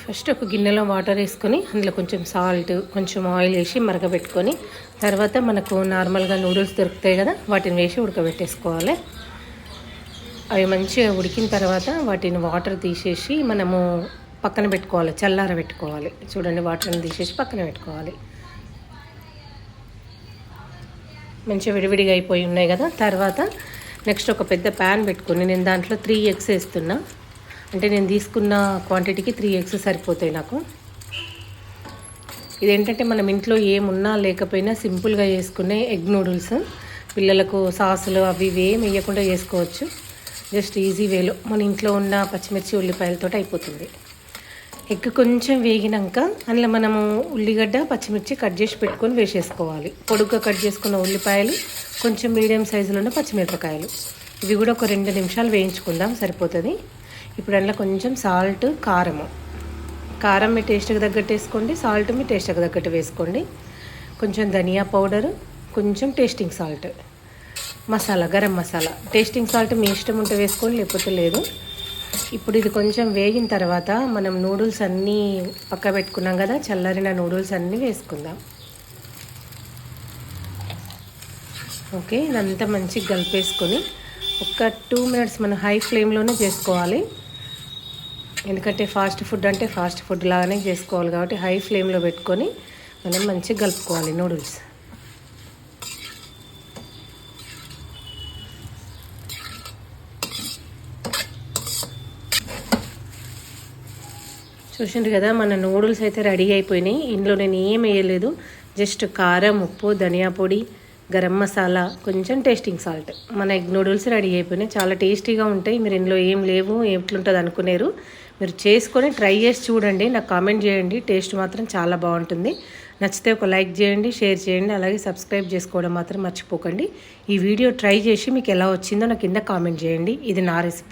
First ఒక గిన్నెలో water వేసుకొని అందులో కొంచెం సాల్ట్ కొంచెం ఆయిల్ వేసి మరగబెట్టుకొని తర్వాత మనకు నార్మల్గా నూడిల్స్ దొరుకుతాయి కదా వాటిని వేసి ఉడకబెట్టేసుకోవాలి. అవి మంచిగా ఉడికిన తర్వాత వాటిని వాటర్ తీసేసి మనము పక్కన పెట్టుకోవాలి చల్లార పెట్టుకోవాలి. చూడండి వాటర్ని తీసేసి పక్కన పెట్టుకోవాలి. మంచిగా విడివిడిగా అయిపోయి ఉన్నాయి కదా. తర్వాత నెక్స్ట్ ఒక పెద్ద ప్యాన్ పెట్టుకొని నేను దాంట్లో త్రీ ఎగ్స్ వేస్తున్నా. అంటే నేను తీసుకున్న క్వాంటిటీకి త్రీ ఎగ్స్ సరిపోతాయి నాకు. ఇదేంటంటే మనం ఇంట్లో ఏమున్నా లేకపోయినా సింపుల్గా చేసుకునే ఎగ్ నూడిల్స్ పిల్లలకు సాసులు అవి ఇవి ఏం వేయకుండా చేసుకోవచ్చు. జస్ట్ ఈజీ వేలో మన ఇంట్లో ఉన్న పచ్చిమిర్చి ఉల్లిపాయలతో అయిపోతుంది. ఎగ్ కొంచెం వేగినాక అందులో మనము ఉల్లిగడ్డ పచ్చిమిర్చి కట్ చేసి పెట్టుకొని వేసేసుకోవాలి. పొడుగ్గా కట్ చేసుకున్న ఉల్లిపాయలు కొంచెం మీడియం సైజులో ఉన్న పచ్చిమిరపకాయలు. ఇవి కూడా ఒక రెండు నిమిషాలు వేయించుకుందాం సరిపోతుంది. ఇప్పుడు అందులో కొంచెం సాల్ట్ కారము. కారం మీ టేస్ట్కి తగ్గట్టు వేసుకోండి సాల్ట్ మీ టేస్ట్కి తగ్గట్టు వేసుకోండి. కొంచెం ధనియా పౌడరు కొంచెం tasting salt. Masala garam masala. Tasting salt మీ ఇష్టం ఉంటే వేసుకోండి లేకపోతే లేదు. ఇప్పుడు ఇది కొంచెం వేగిన తర్వాత మనం నూడిల్స్ అన్నీ పక్క పెట్టుకున్నాం కదా చల్లరిన నూడిల్స్ అన్నీ వేసుకుందాం. ఓకే ఇదంతా మంచిగా కలిపేసుకొని ఒక టూ మినిట్స్ మనం హై ఫ్లేమ్లోనే చేసుకోవాలి. ఎందుకంటే ఫాస్ట్ ఫుడ్ అంటే ఫాస్ట్ ఫుడ్ లాగానే చేసుకోవాలి కాబట్టి హై ఫ్లేమ్లో పెట్టుకొని మనం మంచిగా కలుపుకోవాలి నూడిల్స్. చూసిండ్రు కదా మన నూడిల్స్ అయితే రెడీ అయిపోయినాయి. ఇందులో నేను ఏం వేయలేదు. జస్ట్ కారం ఉప్పు ధనియా పొడి గరం మసాలా కొంచెం టేస్టింగ్ సాల్ట్ మన ఎగ్ నూడిల్స్ రెడీ అయిపోయినాయి. చాలా టేస్టీగా ఉంటాయి. మీరు ఇందులో ఏం లేవు ఎట్లుంటుంది అనుకునేరు. మీరు చేసుకొని ట్రై చేసి చూడండి. నాకు కామెంట్ చేయండి. టేస్ట్ మాత్రం చాలా బాగుంటుంది. నచ్చితే ఒక లైక్ చేయండి షేర్ చేయండి అలాగే సబ్స్క్రైబ్ చేసుకోవడం మాత్రం మర్చిపోకండి. ఈ వీడియో ట్రై చేసి మీకు ఎలా వచ్చిందో నాకు కింద కామెంట్ చేయండి. ఇది నా రెసిపీ